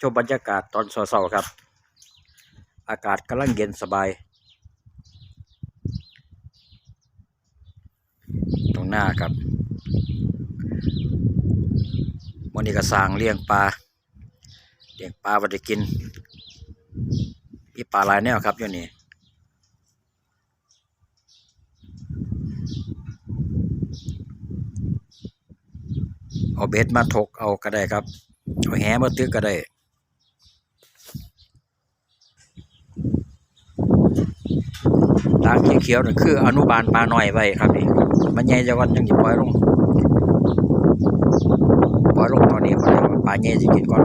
ชมบรรยากาศตอนเช้าๆครับ อากาศกำลังเย็นสบาย ตรงหน้าครับวันนี้ก็สร้างเลี้ยงปลาเลี้ยงปลาไว้ได้กินมีปลาหลายแนวครับอยู่นี่เอาเบ็ดมาถกเอาก็ได้ครับ เอาแหมาตึกก็ได้ ตาเขียวๆนั่คืออนุบาลปลาหน่อยไว้ครับนี่มันใหญ่จะวันยังจะปล่อยลงปล่อยลงตอนนี้ก็ได้ปลาใหญ่จะกินก่อน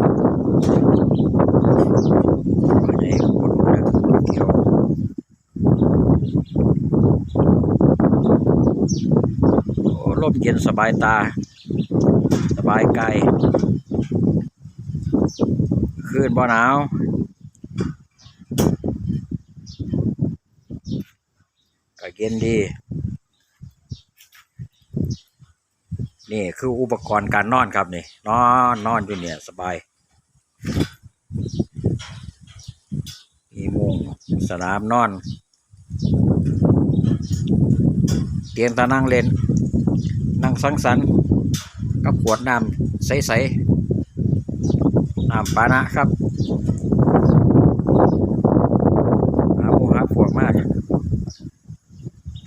ปลาใหญ่คนลงนะเขียวโอ้ลมเย็นสบายตา สบายกายคืนบ่หนาว ก็เย็นดี นี่คืออุปกรณ์การนอนครับนี่ นอนนอนอยู่เนี่ยสบาย มีมุงสนามนอน เตียงตานั่งเล่น นั่งสังสรรค์กับขวดน้ำใสๆน้ำปานะครับหาหมูหาพวกมาก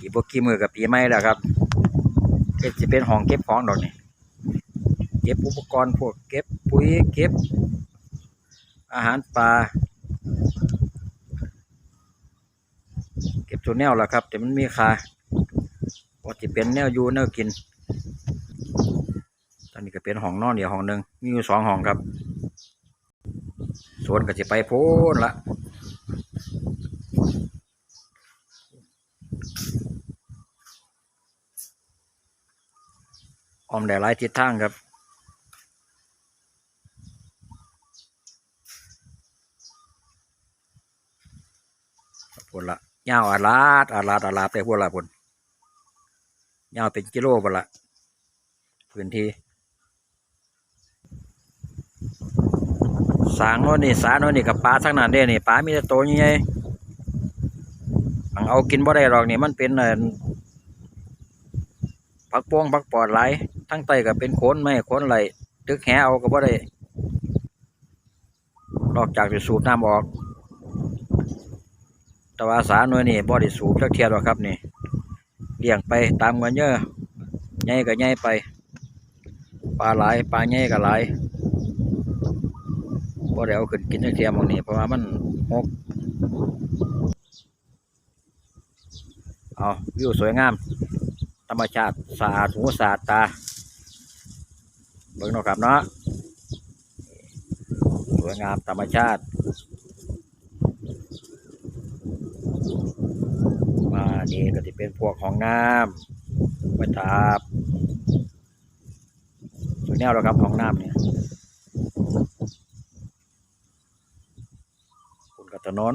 ปี บกี่มือกับปีใหม่แล้วครับเก็บจะเป็นห้องเก็บของดอกนี่เก็บอุปกรณ์พวกเก็บปุ๋ยเก็บ อาหารปลาเก็บตัวแนวแล้วครับ แต่มันมีค่าว่าจะเป็นแนวอยู่แนวกิน ตอนนี้ก็เป็นห้องนอนเดียวห้องหนึ่งมีอยู่สองห้องครับ สวนก็จะไปโพ้นละ ออมได้หลายทิศทางครับพุ่นละยาวอาลาดอาลาดอาลาดไปพุ่นละพุ่นยาวเป็นกิโลพุ่นละพื้นที่สางโน่นนี่สาโน่นนี่กับปลาทั้งนั้นเด้นี่ปลามีแต่โตวใหญ่ๆอังเอากินบ่ได้หรอกนี่มันเป็นเอ่อผักโป้งผักปอดไหล ทั้งไตก็เป็นโคนไม่โคนไหลตึกแหเอาก็บ่ได้นอกจากจะสูบน้ำออก แต่ว่าสาหน่วยนี่บ่ได้สูบจักเทียหรอกครับนี่เลี้ยงไปตามกันเยอะใหญ่ก็ใหญ่ไปปลาหลายปลาใหญ่ก็หลายบ่ได้เอาขึ้นกินจักเทียมองนี้เพราะว่ามันหกเอาวิวสวยงาม ธรรมชาติสะอาดหูสะอาดตา เบิ่งนาะครับเนาะสวยงามธรรมชาติ มานี่ก็จะเป็นพวกของน้ำไว้ทาบสวยแนวแล้วครับของน้ำเนี่ยคุณกับถนน